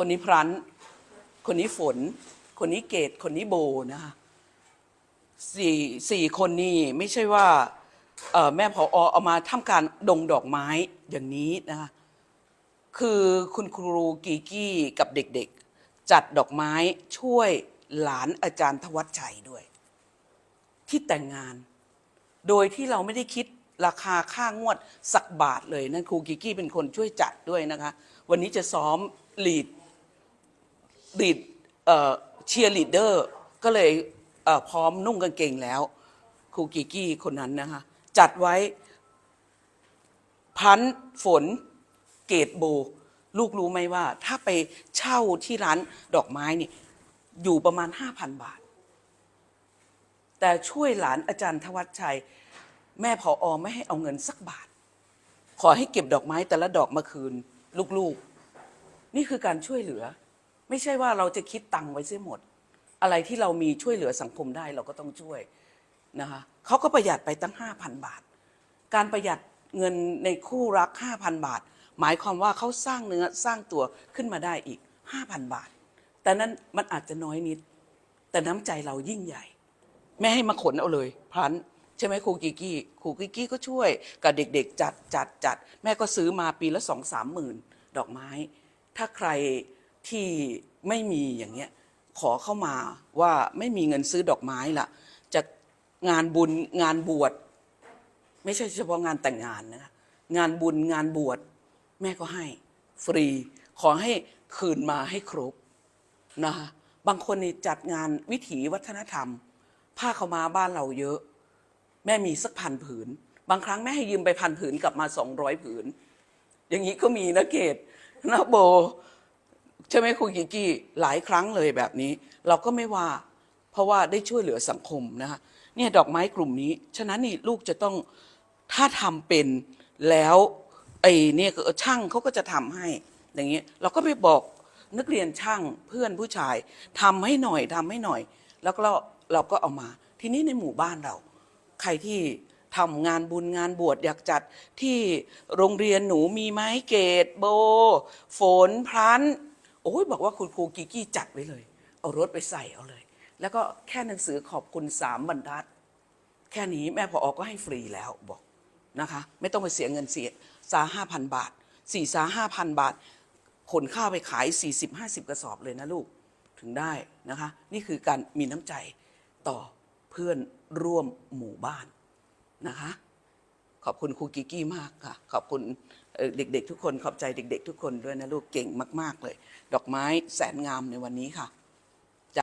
คนนี้พรันคนนี้ฝน คนนี้เกตคนนี้โบนะคะสี่สี่คนนี่ไม่ใช่ว่าเอ่อแม่พอเอามาทำการดงดอกไม้อย่างนี้นะคะคือคุณครูกีกี้กับเด็กๆ จัดดอกไม้ช่วยหลานอาจารย์ทวัชชัยด้วย ที่แต่งงาน โดยที่เราไม่ได้คิดราคาค่างวดสักบาทเลยนั่นครูกิกกี้เป็นคนช่วยจัดด้วยนะคะ วันนี้จะซ้อมลีด ลีดเชียร์ลีดเดอร์ก็เลยเอ่อพร้อมนุ่งกางเกงแล้วครูกิกกี้คนนั้นนะคะจัดไว้พันฝนเกตโบ ลูกรู้ไหมว่า ถ้าไปเช่าที่ร้านดอกไม้นี่อยู่ประมาณ 5,000 บาท แต่ช่วยหลานอาจารย์ทวัชชัย แม่พออไม่ให้เอาเงินสักบาท ขอให้เก็บดอกไม้แต่ละดอกมาคืน ลูกๆ นี่คือการช่วยเหลือ ไม่ใช่ว่าเราจะคิดตังค์ไว้เสียหมด อะไรที่เรามีช่วยเหลือสังคมได้เราก็ต้องช่วยนะคะเขาก็ประหยัดไปตั้ง 5,000 บาท การประหยัดเงินในคู่รัก 5,000 บาท หมายความว่าเขาสร้างเนื้อสร้างตัวขึ้นมาได้อีก 5,000 บาท แต่นั้นมันอาจจะน้อยนิด แต่น้ำใจเรายิ่งใหญ่แม่ให้มาขนเอาเลยพันใช่ไหมครูกิกกี้ครูกิกี้ก็ช่วยกับเด็กๆ จัดจัดจัดแม่ก็ซื้อมาปีละสองสามหมื่นดอกไม้ ถ้าใคร ที่ไม่มีอย่างเงี้ยขอเข้ามาว่าไม่มีเงินซื้อดอกไม้ละจะงานบุญงานบวชไม่ใช่เฉพาะงานแต่งงานนะคะงานบุญงานบวชแม่ก็ให้ ฟรี ขอให้คืนมาให้ครบนะคะบางคนนี่จัดงานวิถีวัฒนธรรม ผ้าเขามาบ้านเราเยอะ แม่มีสักพันผืน บางครั้งแม่ให้ยืมไปพันผืนกลับมาสองร้อยผืน อย่างนี้ก็มีนะเกดนะโบ ใช่ไหมคุณกิกกี้หลายครั้งเลยแบบนี้ เราก็ไม่ว่า เพราะว่าได้ช่วยเหลือสังคมนะคะเนี่ยดอกไม้กลุ่มนี้ ฉะนั้นนี่ลูกจะต้องถ้าทำเป็นแล้วไอ้เนี่ยช่างเขาก็จะทำให้อย่างเงี้ยเราก็ไปบอกนักเรียนช่างเพื่อนผู้ชายทำให้หน่อยทำให้หน่อย แล้วก็เราก็เอามา ทีนี้ในหมู่บ้านเรา ใครที่ทำงานบุญงานบวชอยากจัดที่โรงเรียนหนูมีไหมเกตโบ ฝนพลัน โอ้ยบอกว่าคุณครูกิกกี้จัดไว้เลย เอารถไปใส่เอาเลย แล้วก็แค่หนังสือขอบคุณสามบรรทัด แค่นี้แม่พอออกก็ให้ฟรีแล้วบอกนะคะ ไม่ต้องไปเสียเงินเสียสาห้าพันบาทสี่สาห้าพันบาทขนข้าวไปขาย 40 50 กระสอบเลยนะลูกถึงได้นะคะ นี่คือการมีน้ำใจต่อเพื่อนร่วมหมู่บ้านนะคะ ขอบคุณครูกิกกี้มากค่ะ ขอบคุณ เด็กๆ ทุกคนขอบใจเด็ก ๆ ทุกคนด้วยนะลูกเก่งมาก ๆ เลย ดอกไม้แสนงามในวันนี้ค่ะ